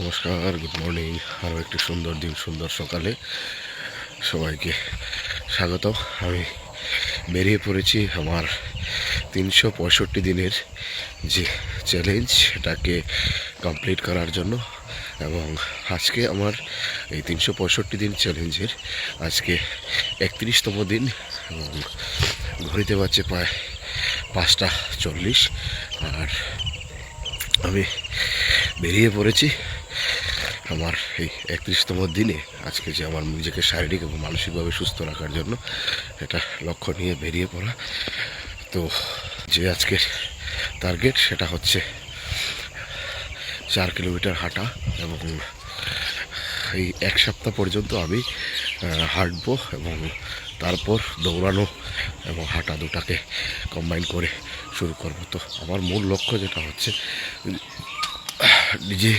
নমস্কার good morning আরও একটি সুন্দর দিন, সুন্দর সকালে সবাইকে স্বাগত আমি বেরিয়ে পড়েছি আমার তিনশো পঁয়ষট্টি দিনের যে চ্যালেঞ্জ সেটাকে কমপ্লিট করার জন্য। এবং আজকে আমার এই তিনশো পঁয়ষট্টি দিন চ্যালেঞ্জের আজকে একত্রিশতম দিন, এবং ঘড়িতে পাচ্ছে প্রায় পাঁচটা চল্লিশ। আর আমি বেরিয়ে পড়েছি। আমার এই একত্রিশতম দিনে আজকে যে আমার নিজেকে শারীরিক এবং মানসিকভাবে সুস্থ রাখার জন্য এটা লক্ষ্য নিয়ে বেরিয়ে পড়া। তো যে আজকের টার্গেট সেটা হচ্ছে চার কিলোমিটার হাঁটা এবং এই এক সপ্তাহ পর্যন্ত আমি হাঁটবো এবং তারপর দৌড়ানো এবং হাঁটা দুটাকে কম্বাইন করে শুরু করব। তো আমার মূল লক্ষ্য যেটা হচ্ছে নিজে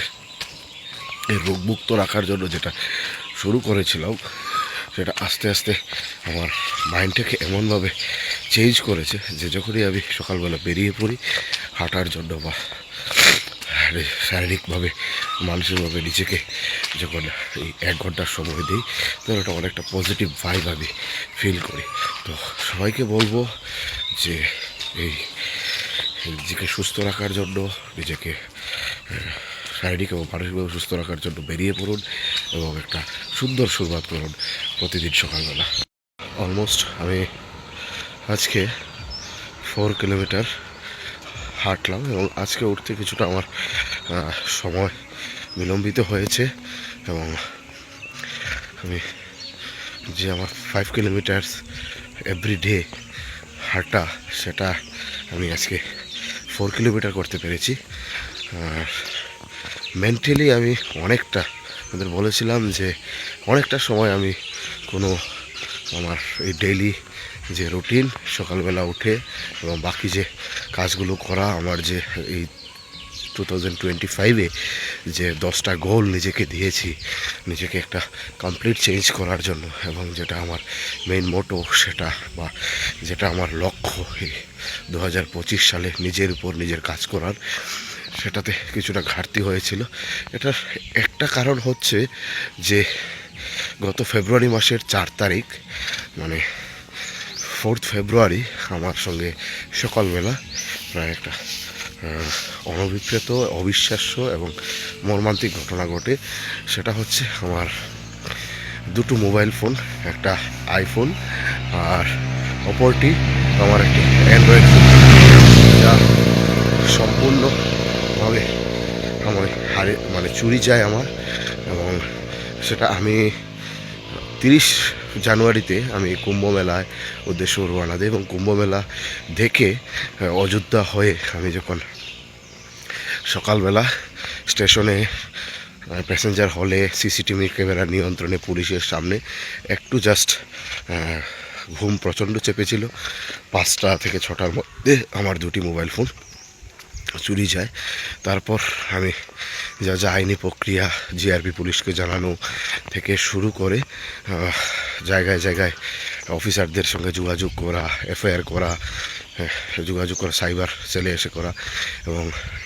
এই রোগমুক্ত রাখার জন্য যেটা শুরু করেছিলাম, সেটা আস্তে আস্তে আমার মাইন্ডটাকে এমনভাবে চেঞ্জ করেছে যে যখনই আমি সকালবেলা বেরিয়ে পড়ি, হাঁটার জন্য বা শারীরিকভাবে, মানসিকভাবে নিজেকে যখন এই এক ঘণ্টার সময় দিই, তখন একটা অনেকটা পজিটিভ ভাইব আমি ফিল করি। তো সবাইকে বলব যে এই নিজেকে সুস্থ রাখার জন্য, নিজেকে শারীরিক এবং মানসিকভাবে সুস্থ রাখার জন্য বেরিয়ে পড়ুন এবং একটা সুন্দর শুরুয়াত করুন প্রতিদিন সকালবেলা। অলমোস্ট আমি আজকে ফোর কিলোমিটার হাঁটলাম এবং আজকে উঠতে কিছুটা আমার সময় বিলম্বিত হয়েছে এবং আমি যে আমার ফাইভ কিলোমিটার্স এভরি ডে হাঁটা সেটা আমি আজকে ফোর কিলোমিটার করতে পেরেছি। আর মেন্টালি আমি অনেকটা আমাদের বলেছিলাম যে অনেকটা সময় আমি কোনো আমার এই ডেইলি যে রুটিন সকালবেলা উঠে এবং বাকি যে কাজগুলো করা, আমার যে এই টু থাউজেন্ড টোয়েন্টি ফাইভে যে দশটা গোল নিজেকে দিয়েছি, নিজেকে একটা কমপ্লিট চেঞ্জ করার জন্য এবং যেটা আমার মেইন মোটো সেটা বা যেটা আমার লক্ষ্য দু হাজার পঁচিশ সালে নিজের উপর নিজের কাজ করার সেটাতে কিছুটা ঘাটতি হয়েছিল। এটার একটা কারণ হচ্ছে যে গত ফেব্রুয়ারি মাসের চার তারিখ মানে ফোর্থ ফেব্রুয়ারি আমার সঙ্গে সকালবেলা প্রায় একটা অনভিপ্রেত, অবিশ্বাস্য এবং মর্মান্তিক ঘটনা ঘটে। সেটা হচ্ছে আমার দুটো মোবাইল ফোন, একটা আইফোন আর অপরটি আমার একটি অ্যান্ড্রয়েড ফোন। যা সম্পূর্ণভাবে আমার হারে মানে চুরি যায় আমার এবং সেটা আমি তিরিশ জানুয়ারিতে আমি কুম্ভ মেলায় উদ্দেশ্য রওনা দিই এবং কুম্ভ মেলা দেখে অযোধ্যা হয়ে আমি যখন সকালবেলা স্টেশনে প্যাসেঞ্জার হলে সিসিটিভি ক্যামেরা নিয়ন্ত্রণে পুলিশের সামনে একটু জাস্ট ঘুম প্রচণ্ড চেপেছিল। পাঁচটা থেকে ছটার মধ্যে আমার দুটি মোবাইল ফোন চুরি যায়। তারপর আমি যা যা আইনি প্রক্রিয়া জিআরপি পুলিশকে জানানো থেকে শুরু করে জায়গায় জায়গায় অফিসারদের সঙ্গে যোগাযোগ করা এফআইআর করা হ্যাঁ, যোগাযোগ করা সাইবার সেলে এসে করা এবং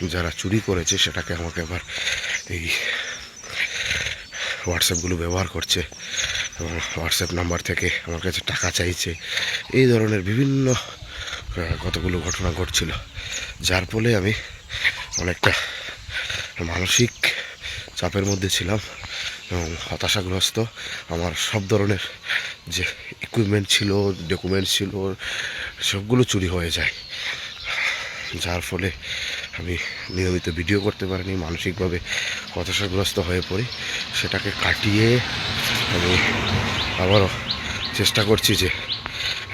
যারা চুরি করেছে সেটাকে আমাকে আবার এই হোয়াটসঅ্যাপগুলো ব্যবহার করছে এবং হোয়াটসঅ্যাপ নাম্বার থেকে আমার কাছে টাকা চাইছে। এই ধরনের বিভিন্ন কতগুলো ঘটনা ঘটছিল। যার ফলে আমি অনেকটা মানসিক চাপের মধ্যে ছিলাম এবং হতাশাগ্রস্ত। আমার সব ধরনের যে ইকুইপমেন্ট ছিল ডকুমেন্ট ছিল, সবগুলো চুরি হয়ে যায়। যার ফলে আমি নিয়মিত ভিডিও করতে পারিনি, মানসিকভাবে হতাশাগ্রস্ত হয়ে পড়ি। সেটাকে কাটিয়ে আমি আবারও চেষ্টা করছি যে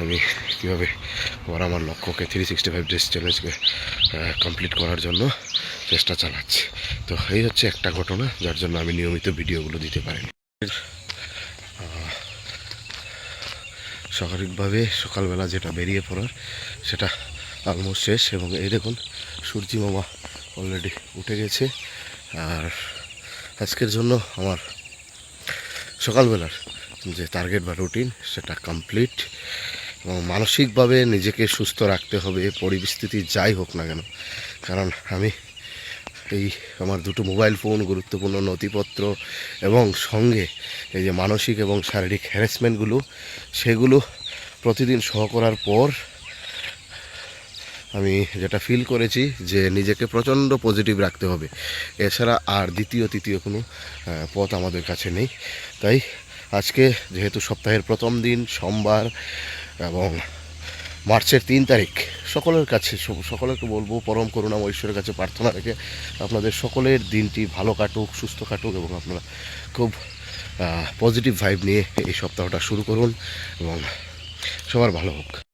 আমি কীভাবে আবার আমার লক্ষ্যকে থ্রি সিক্সটি ফাইভ ডেজ চ্যালেঞ্জকে কমপ্লিট করার জন্য চেষ্টা চালাচ্ছি। তো এই হচ্ছে একটা ঘটনা, যার জন্য আমি নিয়মিত ভিডিওগুলো দিতে পারিনি। স্বাভাবিকভাবে সকালবেলা যেটা বেরিয়ে পড়ার, সেটা অলমোস্ট শেষ এবং এই দেখুন, সূর্যি মামা অলরেডি উঠে গেছে। আর আজকের জন্য আমার সকালবেলার যে টার্গেট বা রুটিন সেটা কমপ্লিট এবং মানসিকভাবে নিজেকে সুস্থ রাখতে হবে পরিস্থিতি যাই হোক না কেন। কারণ আমি এই আমার দুটো মোবাইল ফোন, গুরুত্বপূর্ণ নথিপত্র এবং সঙ্গে এই যে মানসিক এবং শারীরিক হ্যারাসমেন্টগুলো সেগুলো প্রতিদিন সহ করার পর আমি যেটা ফিল করেছি যে নিজেকে প্রচণ্ড পজিটিভ রাখতে হবে। এছাড়া আর দ্বিতীয়, তৃতীয় কোনো পথ আমাদের কাছে নেই। তাই আজকে যেহেতু সপ্তাহের প্রথম দিন, সোমবার এবং মার্চের তিন তারিখ, সকলের কাছে সকলকে বলব, পরম করুণা ঈশ্বরের কাছে প্রার্থনা রেখে আপনাদের সকলের দিনটি ভালো কাটুক, সুস্থ কাটুক এবং আপনারা খুব পজিটিভ ভাইব নিয়ে এই সপ্তাহটা শুরু করুন এবং সবার ভালো হোক।